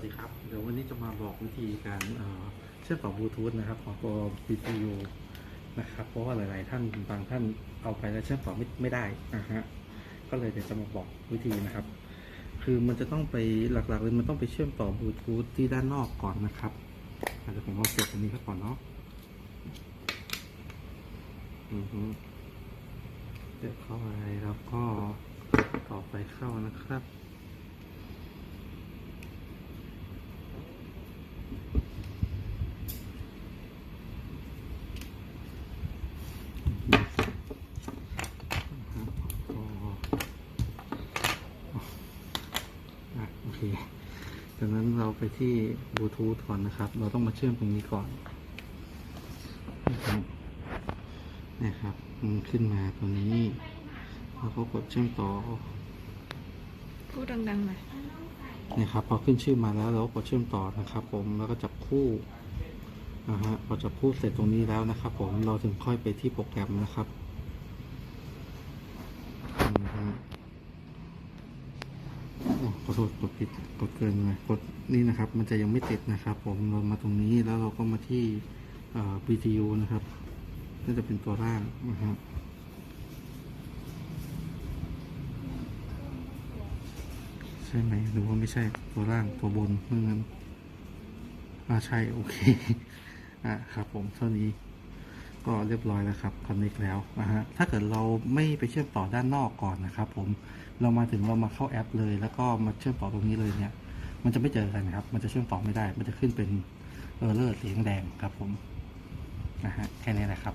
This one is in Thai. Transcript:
เดี๋ยววันนี้จะมาบอกวิธีการเชื่อมต่อบลูทูธนะครับของตัว BTU นะครับ เพราะว่าหลาย ๆ ท่านบางท่านเอาไปแล้วเชื่อมต่อไม่ไม่ได้นะฮะ ก็เลยเดี๋ยวจะมาบอกวิธีนะครับ คือมันจะต้องไปหลัก ๆ เลยมันต้องไปเชื่อมต่อบลูทูธที่ด้านนอกก่อนนะครับอาจจะผมเอาเสียบตรงนี้ก่อนเนาะอือฮึเสียบเข้าไปแล้วก็ต่อไปเข้านะครับ อะโอเค จากนั้นเราไปที่บลูทูธก่อนนะครับ เราต้องมาเชื่อมตรงนี้ก่อนนะครับเนี่ยครับมันขึ้นมาตรงนี้เราก็กดเชื่อมต่อพูดดังๆหน่อยเนี่ยครับ พอขึ้นชื่อมาแล้วเราก็กดเชื่อมต่อนะครับ ผมแล้วก็จับคู่นะฮะพอจับคู่เสร็จตรงนี้แล้วนะครับ ผมเราถึงค่อยไปที่โปรแกรมนะครับนะฮะโอ้ ขอโทษกดผิดกดเกินเลยกดนี่นะครับ มันจะยังไม่ติดนะครับ ผมเรามาตรงนี้แล้วเราก็มาที่ B T U นะครับน่าจะเป็นตัวล่างนะฮะใช่ไหมหรือว่าไม่ใช่ตัวล่างตัวบนเมื่อนั้นอ่าใช่ โอเค อะครับผมเท่านี้ ก็เรียบร้อยแล้วครับคอนเน็กแล้วนะฮะถ้าเกิดเราไม่ไปเชื่อมต่อด้านนอกก่อนนะครับผมเรามาถึงเรามาเข้าแอปเลย แล้วก็มาเชื่อมต่อตรงนี้เลยเนี่ย มันจะไม่เจอกันครับ มันจะเชื่อมต่อไม่ได้ มันจะขึ้นเป็นเออร์เลอร์สีแดงครับผมนะฮะแค่นี้แหละครับ